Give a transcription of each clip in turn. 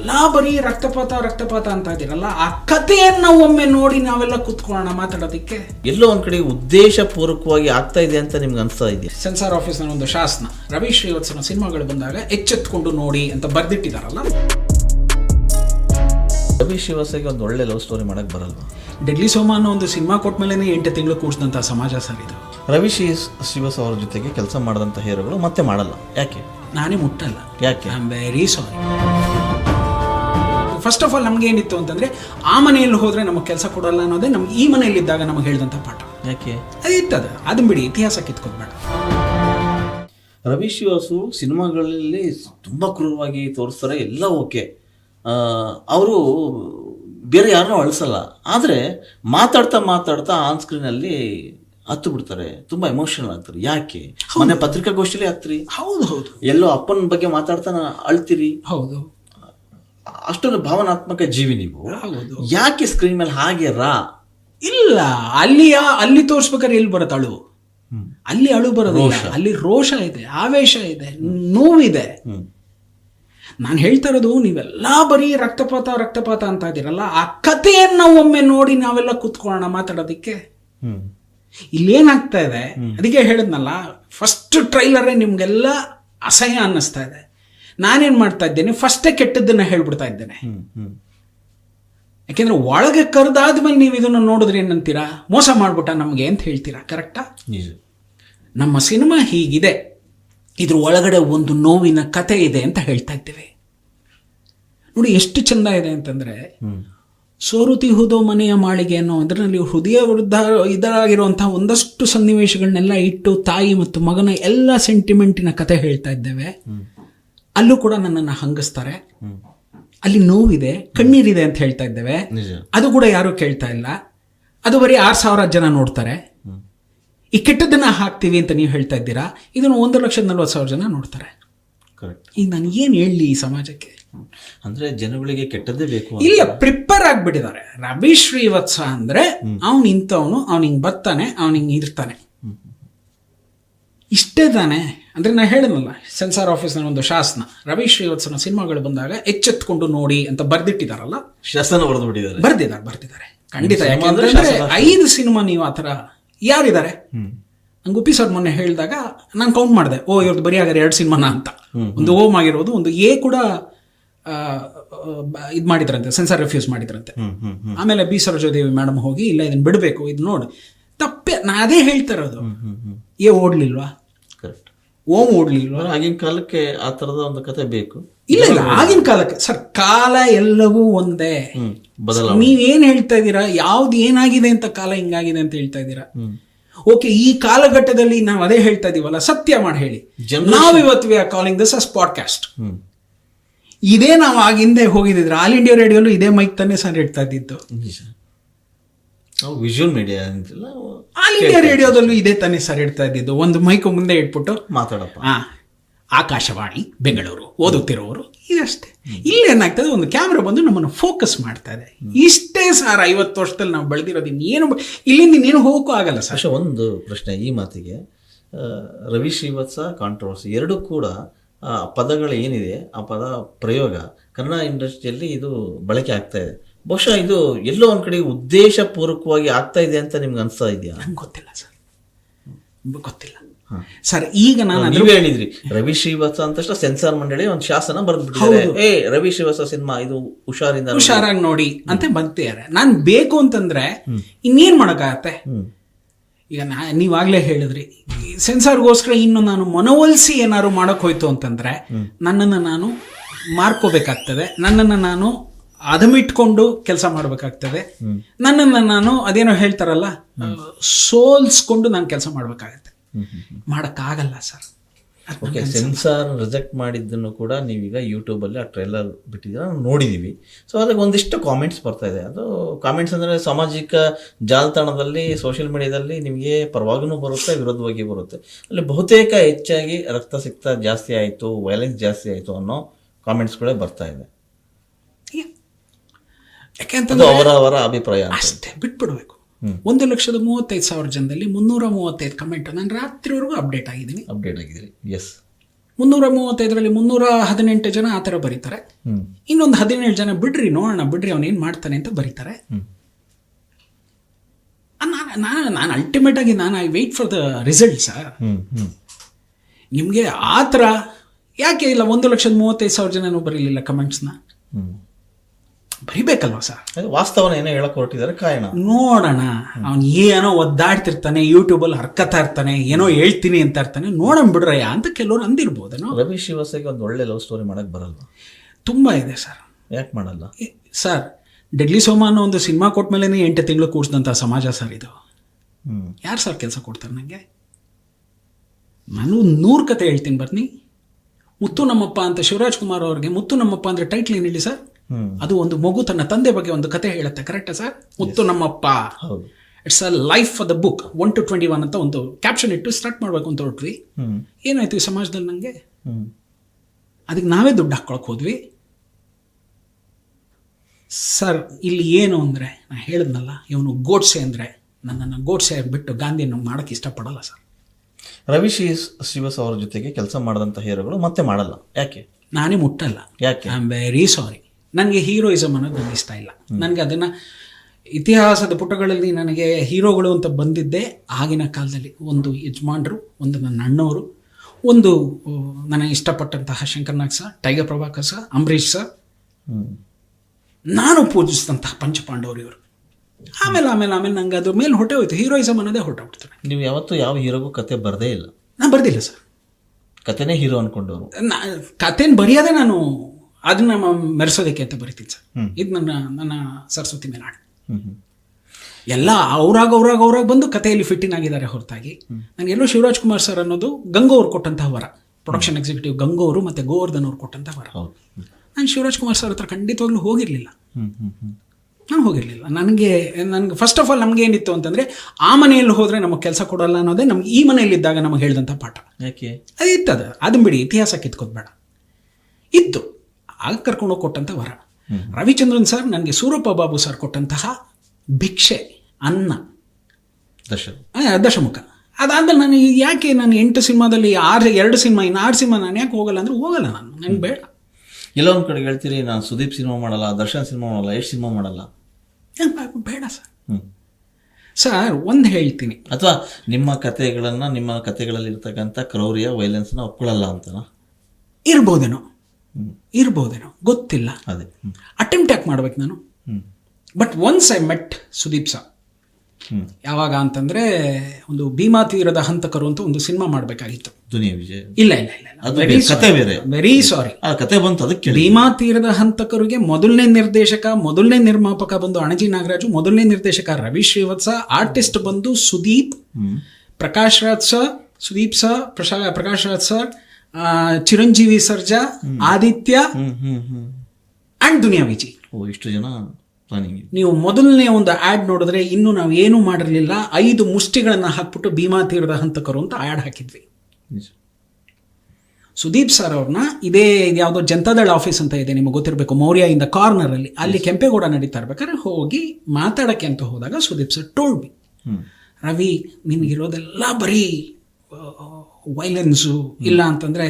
ನೀವೆಲ್ಲ ಬರೀ ರಕ್ತಪಾತ ರಕ್ತಪಾತ ಅಂತ ಇದ್ದೀರಲ್ಲ ಆ ಕಥೆಯನ್ನ ಒಮ್ಮೆ ನೋಡಿ ನಾವೆಲ್ಲ ಕೂತ್ಕೊಳ್ಳೋಣ ಮಾತಾಡೋದಕ್ಕೆ? ಎಲ್ಲೋ ಒಂದ್ ಕಡೆ ಉದ್ದೇಶಪೂರ್ವಕವಾಗಿ ಆಗ್ತಾ ಇದೆ ಅಂತ ನಿಮ್ಗೆ ಅನ್ಸ್ತಾ ಇದೆಯಾ ಸೆನ್ಸಾರ್ ಆಫೀಸ್ನ ಒಂದು ಶಾಸನ ರವಿ ಶ್ರೀವತ್ಸನ ಸಿನಿಮಾಗಳು ಬಂದಾಗ ಎಚ್ಚೆತ್ಕೊಂಡು ನೋಡಿ ಅಂತ ಬರ್ದಿಟ್ಟಿದಾರಲ್ಲ? ರವಿ ಶಿವಸಗೆ ಒಂದು ಒಳ್ಳೆ ಲವ್ ಸ್ಟೋರಿ ಮಾಡಕ್ ಬರಲ್ವಾ? ಡೆಡ್ಲಿ ಸೋಮ ಅನ್ನೋ ಒಂದು ಸಿನಿಮಾ ಕೊಟ್ಮೇಲೆ ಎಂಟು ತಿಂಗಳು ಕೂಡಿಸಿದಂಥ ಸಮಾಜ ಸರ್ ಇದು. ರವಿ ಶ್ರೀ ಶಿವಸ್ ಅವರ ಜೊತೆಗೆ ಕೆಲಸ ಮಾಡಿದಂಥ ಹೀರೋಗಳು ಮತ್ತೆ ಮಾಡಲ್ಲ. ಯಾಕೆ? ನಾನೇ ಮುಟ್ಟಲ್ಲ. ಯಾಕೆ? I am very sorry first of all ನಮ್ಗೆ ಏನಿತ್ತು ಅಂತಂದ್ರೆ ಆ ಮನೆಯಲ್ಲಿ ಹೋದ್ರೆ ನಮಗೆ ಕೆಲಸ ಕೊಡಲ್ಲ ಅನ್ನೋದೇ ನಮ್ಗೆ ಈ ಮನೆಯಲ್ಲಿ ಇದ್ದಾಗ ನಮಗೆ ಹೇಳಿದಂಥ ಪಾಠ. ಯಾಕೆ? ಅದು ಇತ್ತದ ಅದನ್ನ ಬಿಡಿ ಇತಿಹಾಸ ಕಿತ್ಕೊಂಡ್ಬೇಡ ರವಿ ಶಿವಾಸು ಸಿನಿಮಾಗಳಲ್ಲಿ ತುಂಬ ಕ್ರೂರವಾಗಿ ತೋರಿಸ್ತಾರೆ ಎಲ್ಲ ಓಕೆ. ಅವರು ಬೇರೆ ಯಾರನ್ನೂ ಅಳಿಸಲ್ಲ. ಆದರೆ ಮಾತಾಡ್ತಾ ಮಾತಾಡ್ತಾ ಆನ್ ಸ್ಕ್ರೀನಲ್ಲಿ ಹತ್ತು ಬಿಡ್ತಾರೆ. ತುಂಬ ಎಮೋಷನಲ್ ಆಗ್ತಾರೆ. ಯಾಕೆ? ಮೊನ್ನೆ ಪತ್ರಿಕಾಗೋಷ್ಠಿಲಿ ಹತ್ತಿರಿ ಹೌದು ಹೌದು. ಎಲ್ಲೋ ಅಪ್ಪನ ಬಗ್ಗೆ ಮಾತಾಡ್ತಾ ಅಳ್ತೀರಿ. ಹೌದು. ಅಷ್ಟೊಂದು ಭಾವನಾತ್ಮಕ ಜೀವಿ ನೀವು. ಯಾಕೆ ಸ್ಕ್ರೀನ್ ಮೇಲೆ ಹಾಗೆ ರಾ? ಇಲ್ಲ ಅಲ್ಲಿ ಅಲ್ಲಿ ತೋರ್ಸ್ಬೇಕಾದ್ರೆ ಎಲ್ಲಿ ಬರುತ್ತೆ ಅಳು? ಅಲ್ಲಿ ಅಳು ಬರೋದಿಲ್ಲ. ಅಲ್ಲಿ ರೋಷ ಇದೆ ಆವೇಶ ಇದೆ ನೋವಿದೆ. ನಾನು ಹೇಳ್ತಾ ಇರೋದು ನೀವೆಲ್ಲ ಬರೀ ರಕ್ತಪಾತ ರಕ್ತಪಾತ ಅಂತ ಇದ್ದೀರಲ್ಲ ಆ ಕಥೆಯನ್ನ ಒಮ್ಮೆ ನೋಡಿ ನಾವೆಲ್ಲ ಕೂತ್ಕೊಳ್ಳೋಣ ಮಾತಾಡೋದಕ್ಕೆ. ಇಲ್ಲೇನಾಗ್ತಾ ಇದೆ? ಅದಕ್ಕೆ ಹೇಳಿದ್ನಲ್ಲ ಫಸ್ಟ್ ಟ್ರೈಲರೇ ನಿಮ್ಗೆಲ್ಲ ಅಸಹ್ಯ ಅನ್ನಿಸ್ತಾ ಇದೆ. ನಾನೇನ್ ಮಾಡ್ತಾ ಇದ್ದೇನೆ ಫಸ್ಟೇ ಕೆಟ್ಟದ್ದನ್ನ ಹೇಳ್ಬಿಡ್ತಾ ಇದ್ದೇನೆ. ಯಾಕೆಂದ್ರೆ ಒಳಗೆ ಕರೆದಾದ್ಮೇಲೆ ನೀವು ಇದನ್ನ ನೋಡಿದ್ರೆ ಏನಂತೀರಾ? ಮೋಸ ಮಾಡ್ಬಿಟ್ಟ ನಮಗೆ ಅಂತ ಹೇಳ್ತೀರಾ? ಕರೆಕ್ಟಾ ನಿಜ. ನಮ್ಮ ಸಿನಿಮಾ ಹೀಗಿದೆ. ಇದ್ರ ಒಳಗಡೆ ಒಂದು ನೋವಿನ ಕತೆ ಇದೆ ಅಂತ ಹೇಳ್ತಾ ಇದ್ದೇವೆ. ನೋಡಿ ಎಷ್ಟು ಚಂದ ಇದೆ ಅಂತಂದ್ರೆ ಸೋರುತಿ ಹುದೋ ಮನೆಯ ಮಾಳಿಗೆ ಅನ್ನೋ ಅದರಲ್ಲಿ ಹೃದಯ ವೃದ್ಧ ಇದರಾಗಿರುವಂತಹ ಒಂದಷ್ಟು ಸನ್ನಿವೇಶಗಳನ್ನೆಲ್ಲ ಇಟ್ಟು ತಾಯಿ ಮತ್ತು ಮಗನ ಎಲ್ಲ ಸೆಂಟಿಮೆಂಟಿನ ಕತೆ ಹೇಳ್ತಾ ಇದ್ದೇವೆ. ಅಲ್ಲೂ ಕೂಡ ನನ್ನನ್ನು ಹಂಗಿಸ್ತಾರೆ. ಅಲ್ಲಿ ನೋವಿದೆ ಕಣ್ಣೀರಿದೆ ಅಂತ ಹೇಳ್ತಾ ಇದ್ದೇವೆ. ಅದು ಕೂಡ ಯಾರು ಕೇಳ್ತಾ ಇಲ್ಲ. ಅದು ಬರೀ ಆರು ಸಾವಿರ ಜನ ನೋಡ್ತಾರೆ. ಈ ಕೆಟ್ಟದನ್ನ ಹಾಕ್ತೀವಿ ಅಂತ ನೀವು ಹೇಳ್ತಾ ಇದ್ದೀರಾ? ಇದನ್ನು ಒಂದು ಲಕ್ಷದ ನಲ್ವತ್ತು ಸಾವಿರ ಜನ ನೋಡ್ತಾರೆ. ಈಗ ನಾನು ಏನು ಹೇಳಲಿ ಈ ಸಮಾಜಕ್ಕೆ? ಅಂದ್ರೆ ಜನಗಳಿಗೆ ಕೆಟ್ಟದ್ದೇ ಬೇಕು ಇಲ್ಲ ಪ್ರಿಪೇರ್ ಆಗ್ಬಿಟ್ಟಿದ್ದಾರೆ. ರವಿ ಶ್ರೀವತ್ಸ ಅಂದ್ರೆ ಅವನು ಇಂಥವನು ಅವ್ನು ಹಿಂಗ್ ಬರ್ತಾನೆ ಅವ್ನು ಹಿಂಗ್ ಇರ್ತಾನೆ. ಇಷ್ಟೇ ತಾನೆ. ಅಂದ್ರೆ ನಾನು ಹೇಳಿದ್ನಲ್ಲ ಸೆನ್ಸಾರ್ ಆಫೀಸ್ನ ಒಂದು ಶಾಸನ ರವಿ ಶ್ರೀವತ್ಸನ ಸಿನಿಮಾಗಳು ಬಂದಾಗ ಎಚ್ಚೆತ್ಕೊಂಡು ನೋಡಿ ಅಂತ ಬರ್ದಿಟ್ಟಿದಾರಲ್ಲ? ಶಾಸನ ಬರೆದು ಬಿಟ್ಟಿದ್ದಾರೆ. ಬರ್ದಿದ್ದಾರೆ ಬರ್ತಿದ್ದಾರೆ ಖಂಡಿತ ಯಾಕೆಂದ್ರೆ. ಐದು ಸಿನಿಮಾ ನೀವು ಆ ಥರ ಯಾರಿದ್ದಾರೆ? ಹ್ಮ್. ನಂಗೆ ಉಪ್ಪಿ ಸರ್ ಮೊನ್ನೆ ಹೇಳಿದಾಗ ನಾನು ಕೌಂಟ್ ಮಾಡಿದೆ ಓ ಇವ್ರದ್ದು ಬರೀ ಆಗಾರೆ ಎರಡು ಸಿನಿಮಾನ ಅಂತ. ಒಂದು ಓಮ್ ಆಗಿರೋದು ಒಂದು ಎ ಕೂಡ ಇದು ಮಾಡಿದ್ರಂತೆ ಸೆನ್ಸಾರ್ ರಿಫ್ಯೂಸ್ ಮಾಡಿದ್ರಂತೆ. ಹ್ಮ್ ಹ್ಮ್ ಹ್ಮ್. ಆಮೇಲೆ ಬಿ ಸರೋಜಾದೇವಿ ಮೇಡಮ್ ಹೋಗಿ ಇಲ್ಲ ಇದನ್ನ ಬಿಡಬೇಕು ಇದು ನೋಡಿ. ತಪ್ಪೆ ನಾ ಅದೇ ಹೇಳ್ತಾ ಇರೋದು. ಹ್ಮ್ ಹ್ಮ್ ಎ ಓಡ್ಲಿಲ್ವಾ? ಓಮ್ ಓಡ್ಲಿಲ್ವಾ? ಆಗಿನ ಕಾಲಕ್ಕೆ ಆ ತರದ ಒಂದು ಕತೆ ಬೇಕು. ಇಲ್ಲ ಇಲ್ಲ ಆಗಿನ ಕಾಲಕ್ಕೆ. ಸರ್ ಕಾಲ ಎಲ್ಲವೂ ಒಂದೇ. ನೀವ್ ಏನ್ ನೀವೇನ್ ಹೇಳ್ತಾ ಇದ್ದೀರಾ? ಯಾವ್ದು ಏನಾಗಿದೆ ಅಂತ ಕಾಲ ಹಿಂಗಾಗಿದೆ ಅಂತ ಹೇಳ್ತಾ ಇದ್ದೀರಾ? ಓಕೆ ಈ ಕಾಲಘಟ್ಟದಲ್ಲಿ ನಾವು ಅದೇ ಹೇಳ್ತಾ ಇದೀವಲ್ಲ ಸತ್ಯ ಮಾಡಿ ಹೇಳಿ. ನಾವ್ ನಾವು ಇವತ್ತು we are calling this as podcast ಇದೇ ನಾವು ಆಗಿಂದೆ ಹೋಗಿದ್ರೆ ಆಲ್ ಇಂಡಿಯಾ ರೇಡಿಯೋಲು ಇದೇ ಮೈಕ್ ತಾನೇ ಸರ್ ಹೇಳ್ತಾ ಇದ್ದಿದ್ದು. ವಿಜುವಲ್ ಮೀಡಿಯಾ ಅಂತಿಲ್ಲ ಆಲ್ ಇಂಡಿಯಾ ರೇಡಿಯೋದಲ್ಲೂ ಇದೇ ತಾನೇ ಸರ್ ಇಡ್ತಾ ಇದ್ದಿದ್ದು. ಒಂದು ಮೈಕ್ ಮುಂದೆ ಇಟ್ಬಿಟ್ಟು ಮಾತಾಡಪ್ಪ. ಆ ಆಕಾಶವಾಣಿ ಬೆಂಗಳೂರು ಓದುತ್ತಿರುವವರು ಇದಷ್ಟೇ ಇಲ್ಲೇನಾಗ್ತದೆ ಒಂದು ಕ್ಯಾಮ್ರಾ ಬಂದು ನಮ್ಮನ್ನು ಫೋಕಸ್ ಮಾಡ್ತಾ ಇದೆ. ಇಷ್ಟೇ ಸರ್ ಐವತ್ತು ವರ್ಷದಲ್ಲಿ ನಾವು ಬೆಳೆದಿರೋದು ಇನ್ನೇನು ಇಲ್ಲಿಂದ ಇನ್ನೇನು ಹೋಗೋಕ್ಕೂ ಆಗಲ್ಲ ಸರ್ ಒಂದು ಪ್ರಶ್ನೆ ಈ ಮಾತಿಗೆ. ರವಿ ಶ್ರೀವತ್ಸ ಕಾಂಟ್ರವರ್ಸಿ ಎರಡೂ ಕೂಡ ಪದಗಳು ಏನಿದೆ ಆ ಪದ ಪ್ರಯೋಗ. ಕನ್ನಡ ಇಂಡಸ್ಟ್ರಿಯಲ್ಲಿ ಇದು ಬಳಕೆ ಆಗ್ತಾ ಇದೆ. ಬಹುಶಃ ಇದು ಎಲ್ಲೋ ಒಂದ್ ಕಡೆ ಉದ್ದೇಶಪೂರ್ವಕವಾಗಿ ಆಗ್ತಾ ಇದೆ ಅಂತ ನಿಮ್ಗೆ ಅನ್ಸ್ತಾ ಇದೆಯಾ? ನಂಗೆ ಗೊತ್ತಿಲ್ಲ ಸರ್. ಗೊತ್ತಿಲ್ಲ. ಸರ್ ಈಗ ನಾನು ನೀವು ಹೇಳಿದ್ರಿ. ರವಿ ಶ್ರೀವಾಸ ಅಂತ ತಕ್ಷಣ ಸೆನ್ಸಾರ್ ಮಂಡಳಿ ಒಂದು ಶಾಸನ ಬರೆದ್ಬಿಟ್ಟಿದ್ದಾರೆ. ಏ ರವಿ ಶ್ರೀವಾಸ ಸಿನಿಮಾ ಇದು ಹುಷಾರಿಂದ. ಹುಷಾರಾಗಿ ನೋಡಿ ಅಂತ ಬಂತಿದ್ದಾರೆ ನಾನು ಬೇಕು ಅಂತಂದ್ರೆ ಇನ್ನೇನ್ ಮಾಡಕ್ಕಾಗತ್ತೆ? ಈಗ ನಾ ನೀವಾಗ್ಲೇ ಹೇಳಿದ್ರಿ. ಸೆನ್ಸಾರ್ಗೋಸ್ಕರ ಇನ್ನು ನಾನು ಮನವೊಲಿಸಿ ಏನಾದ್ರು ಮಾಡಕ್ ಹೋಯ್ತು ಅಂತಂದ್ರೆ ನನ್ನನ್ನು ನಾನು ಮಾರ್ಕೋಬೇಕಾಗ್ತದೆ. ನನ್ನನ್ನು ನಾನು ಅದಮಿಟ್ಕೊಂಡು ಕೆಲಸ ಮಾಡಬೇಕಾಗ್ತದೆ. ನನ್ನನ್ನು ನಾನು ಅದೇನೋ ಹೇಳ್ತಾರಲ್ಲ ಸೋಲ್ಸ್ಕೊಂಡು ನಾನು ಕೆಲಸ ಮಾಡ್ಬೇಕಾಗತ್ತೆ. ಮಾಡೋಕ್ಕಾಗಲ್ಲ ಸರ್. ಓಕೆ ಸೆನ್ಸಾರ್ ರಿಜೆಕ್ಟ್ ಮಾಡಿದ್ದನ್ನು ಕೂಡ ನೀವೀಗ ಯೂಟ್ಯೂಬಲ್ಲಿ ಆ ಟ್ರೈಲರ್ ಬಿಟ್ಟಿದ್ದೀರ? ನಾವು ನೋಡಿದ್ದೀವಿ ಸೊ ಅದಕ್ಕೆ ಒಂದಿಷ್ಟು ಕಾಮೆಂಟ್ಸ್ ಬರ್ತಾ ಇದೆ. ಅದು ಕಾಮೆಂಟ್ಸ್ ಅಂದರೆ ಸಾಮಾಜಿಕ ಜಾಲತಾಣದಲ್ಲಿ ಸೋಷಿಯಲ್ ಮೀಡಿಯಾದಲ್ಲಿ ನಿಮಗೆ ಪರವಾಗಿನೂ ಬರುತ್ತೆ ವಿರೋಧವಾಗಿ ಬರುತ್ತೆ. ಅಲ್ಲಿ ಬಹುತೇಕ ಹೆಚ್ಚಾಗಿ ರಕ್ತ ಸಿಕ್ತ ಜಾಸ್ತಿ ಆಯಿತು ವೈಲೆನ್ಸ್ ಜಾಸ್ತಿ ಆಯಿತು ಅನ್ನೋ ಕಾಮೆಂಟ್ಸ್ಗಳೇ ಬರ್ತಾ ಇದೆ. ಯಾಕೆಂತಂದ್ರೆ ಅವರ ಅವರ ಅಭಿಪ್ರಾಯ ಅಷ್ಟೇ ಬಿಟ್ಬಿಡ್ಬೇಕು. ಒಂದು ಲಕ್ಷದ ಮೂವತ್ತೈದು ಸಾವಿರ ಜನದಲ್ಲಿ ಮುನ್ನೂರ ಮೂವತ್ತೈದು ಕಮೆಂಟ್ ನಾನು ರಾತ್ರಿವರೆಗೂ ಅಪ್ಡೇಟ್ ಆಗಿದ್ದೀನಿ. ಅಪ್ಡೇಟ್ ಆಗಿದ್ದೀನಿ ಎಸ್ ಮುನ್ನೂರ ಮೂವತ್ತೈದರಲ್ಲಿ ಮುನ್ನೂರ ಹದಿನೆಂಟು ಜನ ಆ ಥರ ಬರೀತಾರೆ. ಇನ್ನೊಂದು ಹದಿನೇಳು ಜನ ಬಿಡ್ರಿ ನೋಡೋಣ ಬಿಡ್ರಿ ಅವನೇನು ಮಾಡ್ತಾನೆ ಅಂತ ಬರೀತಾರೆ. ನಾನು ನಾನು ನಾನು ಅಲ್ಟಿಮೇಟ್ ಆಗಿ ನಾನು I wait for the results ನಿಮಗೆ ಆ ಥರ ಯಾಕೆ ಇಲ್ಲ ಒಂದು ಲಕ್ಷದ ಮೂವತ್ತೈದು ಸಾವಿರ ಜನನೂ ಬರೀಲಿಲ್ಲ ಕಮೆಂಟ್ಸ್ನ ಬರಿಬೇಕಲ್ವ ಸರ್? ವಾಸ್ತವನ ಏನೋ ಹೇಳಕ್ ಹೊರಟಿದ್ದಾರೆ ಕಾರಣ. ನೋಡೋಣ. ಅವನು ಏನೋ ಒದ್ದಾಡ್ತಿರ್ತಾನೆ ಯೂಟ್ಯೂಬಲ್ಲಿ ಹರ್ಕತಾ ಇರ್ತಾನೆ ಏನೋ ಹೇಳ್ತೀನಿ ಅಂತ ಇರ್ತಾನೆ ನೋಡೋಣ ಬಿಡ್ರಯ್ಯ ಅಂತ ಕೆಲವ್ರು ಅಂದಿರ್ಬೋದೇನೋ ರವಿ ಶಿವಸೆಗೆ ಒಂದು ಒಳ್ಳೆ ಲವ್ ಸ್ಟೋರಿ ಮಾಡಕ್ ಬರಲ್ವಾ? ತುಂಬ ಇದೆ ಸರ್. ಯಾಕೆ ಮಾಡಲ್ಲ? ಏ, ಸರ್ ಡೆಡ್ಲಿ ಸೋಮ ಅನ್ನೋ ಒಂದು ಸಿನಿಮಾ ಕೊಟ್ಮೇಲೆ ಎಂಟು ತಿಂಗಳು ಕೂಡಿಸಿದಂಥ ಸಮಾಜ ಸರ್ ಇದು. ಹ್ಮ್. ಯಾರು ಸರ್ ಕೆಲಸ ಕೊಡ್ತಾರೆ ನನಗೆ ನಾನು ನೂರು ಕತೆ ಹೇಳ್ತೀನಿ ಬರ್ತೀನಿ ಮುತ್ತು ನಮ್ಮಪ್ಪ ಅಂತ ಶಿವರಾಜ್ ಕುಮಾರ್ ಅವ್ರಿಗೆ ಮುತ್ತು ನಮ್ಮಪ್ಪ ಅಂದರೆ ಟೈಟ್ಲ್ ಏನು ಹೇಳಿ ಸರ್? ಅದು ಒಂದು ಮಗು ತನ್ನ ತಂದೆ ಬಗ್ಗೆ ಒಂದು ಕತೆ ಹೇಳುತ್ತೆ ಕರೆಕ್ಟಾ ಸರ್? ಮುತ್ತು ನಮ್ಮಪ್ಪ. It's a life for the book one two twenty one ಅಂತ ಒಂದು ಕ್ಯಾಪ್ಷನ್ ಇಟ್ಟು ಸ್ಟಾರ್ಟ್ ಮಾಡಬೇಕು ಅಂತ ಹೊರಟ್ವಿ. ಏನಾಯ್ತು ಈ ಸಮಾಜದಲ್ಲಿ ನನಗೆ ಅದಕ್ಕೆ ನಾವೇ ದುಡ್ಡು ಹಾಕ್ಕೊಳಕ್ ಹೋದ್ವಿ. ಸರ್ ಇಲ್ಲಿ ಏನು ಅಂದರೆ ನಾನು ಹೇಳಿದ್ನಲ್ಲ ಇವನು ಗೋಡ್ಸೆ ಅಂದರೆ ನನ್ನನ್ನು ಗೋಡ್ಸೆ ಬಿಟ್ಟು ಗಾಂಧಿಯನ್ನು ಮಾಡೋಕ್ಕೆ ಇಷ್ಟಪಡಲ್ಲ ಸರ್. ರವಿ ಶ್ರೀ ಶಿವಸ್ ಅವರ ಜೊತೆಗೆ ಕೆಲಸ ಮಾಡಿದಂಥ ಹೀರೋಗಳು ಮತ್ತೆ ಮಾಡಲ್ಲ. ಯಾಕೆ? ನಾನೇ ಮುಟ್ಟಲ್ಲ. ಯಾಕೆ? ಐ ಆಮ್ ವೆರಿ ಸಾರಿ ನನಗೆ ಹೀರೋಯಿಸಮ್ ಅನ್ನೋದು ನನಗೆ ಇಷ್ಟ ಇಲ್ಲ. ನನಗೆ ಅದನ್ನು ಇತಿಹಾಸದ ಪುಟಗಳಲ್ಲಿ ನನಗೆ ಹೀರೋಗಳು ಅಂತ ಬಂದಿದ್ದೆ ಆಗಿನ ಕಾಲದಲ್ಲಿ. ಒಂದು ಯಜಮಾನ್ರು ಒಂದು ನನ್ನ ಅಣ್ಣವರು ಒಂದು ನನಗೆ ಇಷ್ಟಪಟ್ಟಂತಹ Shankarnag sir Tiger Prabhakar sir Ambareesh sir. ನಾನು ಪೂಜಿಸಿದಂತಹ ಪಂಚಪಾಂಡವರು ಇವರು. ಆಮೇಲೆ ಆಮೇಲೆ ಆಮೇಲೆ ನಂಗೆ ಅದ್ರ ಮೇಲೆ ಹೊಟ್ಟೆ ಹೋಯ್ತು. ಹೀರೋಯಿಸಮ್ ಅನ್ನೋದೇ ಹೊರಟೋಗ್ಬಿಡ್ತಾರೆ ನೀವು ಯಾವತ್ತೂ ಯಾವ ಹೀರೋಗೂ ಕತೆ ಬರದೇ ಇಲ್ಲ? ನಾನು ಬರ್ದಿಲ್ಲ ಸರ್. ಕತೆನೇ ಹೀರೋ ಅನ್ಕೊಂಡವರು. ನಾ ಕತೆನ ಬರೆಯೋದೇ ನಾನು ಅದನ್ನ ಮೆರೆಸೋದಕ್ಕೆ ಅಂತ ಬರಿತೀನಿ ಸರ್. ಇದು ನನ್ನ ನನ್ನ ಸರಸ್ವತಿ ಮೇನಾಡ್ ಎಲ್ಲ ಅವ್ರಾಗ ಅವ್ರಾಗ ಅವ್ರಾಗ ಬಂದು ಕಥೆಯಲ್ಲಿ ಫಿಟ್ಟಿನ್ ಆಗಿದ್ದಾರೆ ಹೊರತಾಗಿ. ನನಗೆಲ್ಲೋ ಶಿವರಾಜ್ ಕುಮಾರ್ ಸರ್ ಅನ್ನೋದು ಗಂಗೋ ಅವ್ರು ಕೊಟ್ಟಂತಹ ವರ. ಪ್ರೊಡಕ್ಷನ್ ಎಕ್ಸಿಕ್ಯೂಟಿವ್ ಗಂಗೋ ಅವರು ಮತ್ತು ಗೋವರ್ಧನ್ ಅವ್ರು ಕೊಟ್ಟಂತಹ ವರ. ನಾನು ಶಿವರಾಜ್ ಕುಮಾರ್ ಸರ್ ಹತ್ರ ಖಂಡಿತವಾಗ್ಲೂ ಹೋಗಿರಲಿಲ್ಲ. ನಾನು ಹೋಗಿರಲಿಲ್ಲ. ನನಗೆ ನನಗೆ ಫಸ್ಟ್ ಆಫ್ ಆಲ್ ನಮ್ಗೆ ಏನಿತ್ತು ಅಂತಂದರೆ ಆ ಮನೆಯಲ್ಲಿ ಹೋದರೆ ನಮಗೆ ಕೆಲಸ ಕೊಡಲ್ಲ ಅನ್ನೋದೇ ನಮ್ಗೆ ಈ ಮನೆಯಲ್ಲಿದ್ದಾಗ ನಮಗೆ ಹೇಳಿದಂಥ ಪಾಠ. ಯಾಕೆ? ಅದು ಇತ್ತದ. ಅದನ್ನ ಬಿಡಿ ಇತಿಹಾಸ ಕಿತ್ಕೋದ್ ಬೇಡ. ಇತ್ತು. ಆಗ ಕರ್ಕೊಂಡೋಗಿ ಕೊಟ್ಟಂಥ ವರ. ರವಿಚಂದ್ರನ್ ಸರ್ ನನಗೆ ಸೂರಪ್ಪ ಬಾಬು ಸರ್ ಕೊಟ್ಟಂತಹ ಭಿಕ್ಷೆ ಅನ್ನ. ದಶ. ದಶಮುಖ. ಅದಾದ್ಮೇಲೆ ನಾನು ಯಾಕೆ ನಾನು ಎಂಟು ಸಿನಿಮಾದಲ್ಲಿ ಆರು ಎರಡು ಸಿನಿಮಾ ಇನ್ನು ಆರು ಸಿನಿಮಾ ನಾನು ಯಾಕೆ ಹೋಗಲ್ಲ ಅಂದರೆ ಹೋಗಲ್ಲ ನಾನು ನಂಗೆ ಬೇಡ. ಎಲ್ಲೊಂದು ಕಡೆ ಹೇಳ್ತೀರಿ ನಾನು ಸುದೀಪ್ ಸಿನಿಮಾ ಮಾಡಲ್ಲ ದರ್ಶನ್ ಸಿನಿಮಾ ಮಾಡಲ್ಲ ಎಷ್ಟು ಸಿನಿಮಾ ಮಾಡಲ್ಲ. ಬೇಡ ಸರ್. ಸರ್ ಒಂದು ಹೇಳ್ತೀನಿ. ಅಥವಾ ನಿಮ್ಮ ಕಥೆಗಳನ್ನು ನಿಮ್ಮ ಕತೆಗಳಲ್ಲಿ ಇರ್ತಕ್ಕಂಥ ಕ್ರೌರ್ಯ ವೈಲೆನ್ಸ್ನ ಒಪ್ಕೊಳ್ಳಲ್ಲ ಅಂತನಾ? ಇರ್ಬೋದೇನೋ. ಇರ್ಬೋದೇನೋ ಗೊತ್ತಿಲ್ಲ. ಅದೇ. ಅಟೆಂಪ್ಟ್ ಯಾಕೆ ಮಾಡ್ಬೇಕು ನಾನು? But once I met Sudeep ಸಾ ಯಾವಾಗ ಅಂತಂದ್ರೆ ಒಂದು ಭೀಮಾ ತೀರದ ಹಂತಕರು ಅಂತ ಒಂದು ಸಿನಿಮಾ ಮಾಡಬೇಕಾಗಿತ್ತು. ದುನಿಯಾ ವಿಜಯ್. ಇಲ್ಲ ಇಲ್ಲ ಇಲ್ಲ ವೆರಿ ಸಾರಿ ಆ ಕತೆ ಬಂತು ಅದಕ್ಕೆ ಭೀಮಾ ತೀರದ ಹಂತಕರಿಗೆ ಮೊದಲನೇ ನಿರ್ದೇಶಕ ಮೊದಲನೇ ನಿರ್ಮಾಪಕ ಬಂದು ಅಣಜಿ ನಾಗರಾಜು ಮೊದಲನೇ ನಿರ್ದೇಶಕ ರವಿ ಶ್ರೀವತ್ಸ ಆರ್ಟಿಸ್ಟ್ ಬಂದು ಸುದೀಪ್ ಪ್ರಕಾಶ್ ರಾಜ್ ಸರ್ ಸುದೀಪ್ ಸರ್ ಪ್ರಶಾ ಪ್ರಕಾಶ್ ರಾಜ್ ಸರ್ ಚಿರಂಜೀವಿ ಸರ್ಜಾ ಆದಿತ್ಯ ಅಂಡ್ ದುನಿಯಾ ವಿಜಿ. ಓ ಇಷ್ಟು ಜನ ಪ್ಲಾನಿಂಗ್ ನೀವು ಮೊದಲನೇ ಒಂದು ಆ್ಯಡ್ ನೋಡಿದ್ರೆ ಇನ್ನು ನಾವು ಏನು ಮಾಡಿರಲಿಲ್ಲ. ಐದು ಮುಷ್ಟಿಗಳನ್ನ ಹಾಕ್ಬಿಟ್ಟು ಭೀಮಾ ತೀರದ ಹಂತಕರು ಅಂತ ಆ್ಯಡ್ ಹಾಕಿದ್ವಿ. ಸುದೀಪ್ ಸರ್ ಅವ್ರನ್ನ ಇದೇ ಯಾವುದೋ ಜನತಾದಳ ಆಫೀಸ್ ಅಂತ ಇದೆ ನಿಮಗೆ ಗೊತ್ತಿರಬೇಕು ಮೌರ್ಯ ಇಂದ ಕಾರ್ನರ್ ಅಲ್ಲಿ ಅಲ್ಲಿ ಕೆಂಪೇಗೌಡ ನಡೀತಾ ಇರ್ಬೇಕಾದ್ರೆ ಹೋಗಿ ಮಾತಾಡಕ್ಕೆ ಅಂತ ಹೋದಾಗ ಸುದೀಪ್ ಸರ್ ಟೋಳ್ಬಿ ರವಿ ನಿಮ್ಗೆ ರವಿ ನಿಮಗಿರೋದೆಲ್ಲ ಬರೀ ವೈಲೆನ್ಸು ಇಲ್ಲ ಅಂತಂದ್ರೆ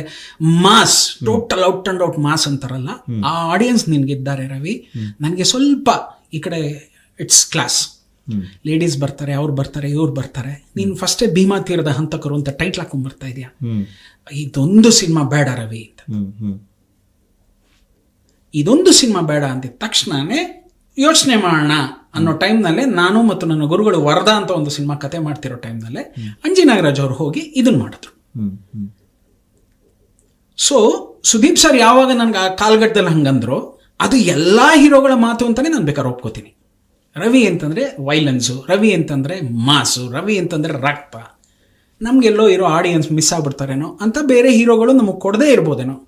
mass total out and out mass ಅಂತಾರಲ್ಲ ಆ ಆಡಿಯನ್ಸ್ ನಿನ್ಗಿದ್ದಾರೆ ರವಿ. ನನಗೆ ಸ್ವಲ್ಪ ಈ ಕಡೆ ಇಟ್ಸ್ ಕ್ಲಾಸ್ ಲೇಡೀಸ್ ಬರ್ತಾರೆ ಅವ್ರು ಬರ್ತಾರೆ ಇವ್ರು ಬರ್ತಾರೆ. ನೀನು ಫಸ್ಟೇ ಭೀಮಾ ತೀರದ ಹಂತಕರು ಅಂತ ಟೈಟ್ಲ್ ಹಾಕೊಂಡ್ ಬರ್ತಾ ಇದೆಯಾ ಇದೊಂದು ಸಿನಿಮಾ ಬೇಡ ರವಿ ಅಂತ. ಇದೊಂದು ಸಿನಿಮಾ ಬೇಡ ಅಂದಿದ ತಕ್ಷಣನೇ ಯೋಚನೆ ಮಾಡೋಣ ಅನ್ನೋ ಟೈಮ್ನಲ್ಲೇ ನಾನು ಮತ್ತು ನನ್ನ ಗುರುಗಳು ವರದಾ ಅಂತ ಒಂದು ಸಿನಿಮಾ ಕತೆ ಮಾಡ್ತಿರೋ ಟೈಮ್ನಲ್ಲೇ ಅಂಜಿನಾಗರಾಜ್ ಅವರು ಹೋಗಿ ಇದನ್ನ ಮಾಡಿದ್ರು. ಸೊ ಸುದೀಪ್ ಸರ್ ಯಾವಾಗ ನನ್ಗೆ ಆ ಕಾಲ್ಗಟ್ಟದಲ್ಲಿ ಹಂಗಂದ್ರು ಅದು ಎಲ್ಲ ಹೀರೋಗಳ ಮಾತು ಅಂತಾನೆ ನಾನು ಬೇಕಾದ್ರೆ ಒಪ್ಕೋತೀನಿ. ರವಿ ಅಂತಂದ್ರೆ ವೈಲೆನ್ಸು ರವಿ ಅಂತಂದ್ರೆ ಮಾಸು ರವಿ ಅಂತಂದ್ರೆ ರಕ್ತ. ನಮಗೆಲ್ಲೋ ಇರೋ ಆಡಿಯನ್ಸ್ ಮಿಸ್ ಆಗ್ಬಿಡ್ತಾರೇನೋ ಅಂತ ಬೇರೆ ಹೀರೋಗಳು ನಮಗೆ ಕೊಡದೇ ಇರ್ಬೋದೇನೋ.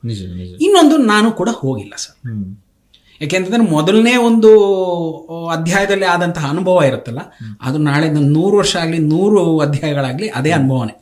ಇನ್ನೊಂದು ನಾನು ಕೂಡ ಹೋಗಿಲ್ಲ ಸರ್. ಯಾಕೆಂತಂದ್ರೆ ಮೊದಲನೇ ಒಂದು ಅಧ್ಯಾಯದಲ್ಲಿ ಆದಂತಹ ಅನುಭವ ಇರುತ್ತಲ್ಲ ಅದು ನಾಳೆ ನೂರು ವರ್ಷ ಆಗಲಿ ನೂರು ಅಧ್ಯಾಯಗಳಾಗಲಿ ಅದೇ ಅನುಭವನೇ.